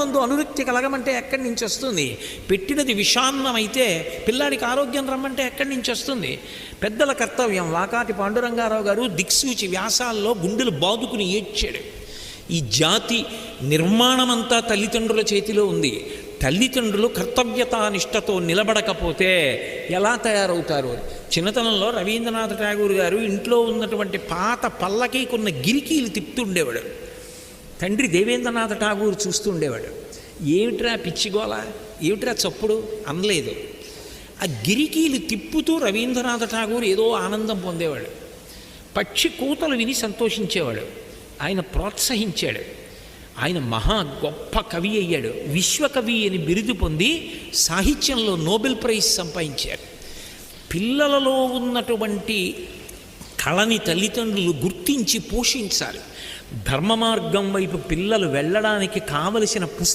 నందు అనురక్తి కలగమంటే ఎక్కడి నుంచి వస్తుంది? పెట్టినది విషాన్నమైతే పిల్లాడికి ఆరోగ్యం రమ్మంటే ఎక్కడి నుంచి వస్తుంది? పెద్దల కర్తవ్యం వాకాటి పాండురంగారావు గారు దిక్సూచి వ్యాసాల్లో గుండెలు బాదుకుని ఏడ్చాడు. ఈ జాతి నిర్మాణమంతా తల్లిదండ్రుల చేతిలో ఉంది. తల్లిదండ్రులు కర్తవ్యతానిష్టతో నిలబడకపోతే ఎలా తయారవుతారు? చిన్నతనంలో రవీంద్రనాథ్ ఠాగూర్ గారు ఇంట్లో ఉన్నటువంటి పాత పల్లకీకున్న గిరికీలు తిప్పుతుండేవాడు. తండ్రి దేవేంద్రనాథ్ ఠాగూర్ చూస్తూ ఉండేవాడు. ఏమిట్రా పిచ్చిగోల ఏమిట్రా చప్పుడు? అనలేదు. ఆ గిరికీలు తిప్పుతూ రవీంద్రనాథ్ ఠాగూర్ ఏదో ఆనందం పొందేవాడు. పక్షి కూతలు విని సంతోషించేవాడు. ఆయన ప్రోత్సహించాడు. ఆయన మహా గొప్ప కవి అయ్యాడు. విశ్వకవి అని బిరుదు పొంది సాహిత్యంలో నోబెల్ ప్రైజ్ సంపాదించారు. పిల్లలలో ఉన్నటువంటి కళని తల్లిదండ్రులు గుర్తించి పోషించాలి. ధర్మ మార్గం వైపు పిల్లలు వెళ్ళడానికి కావలసిన పుస్తకం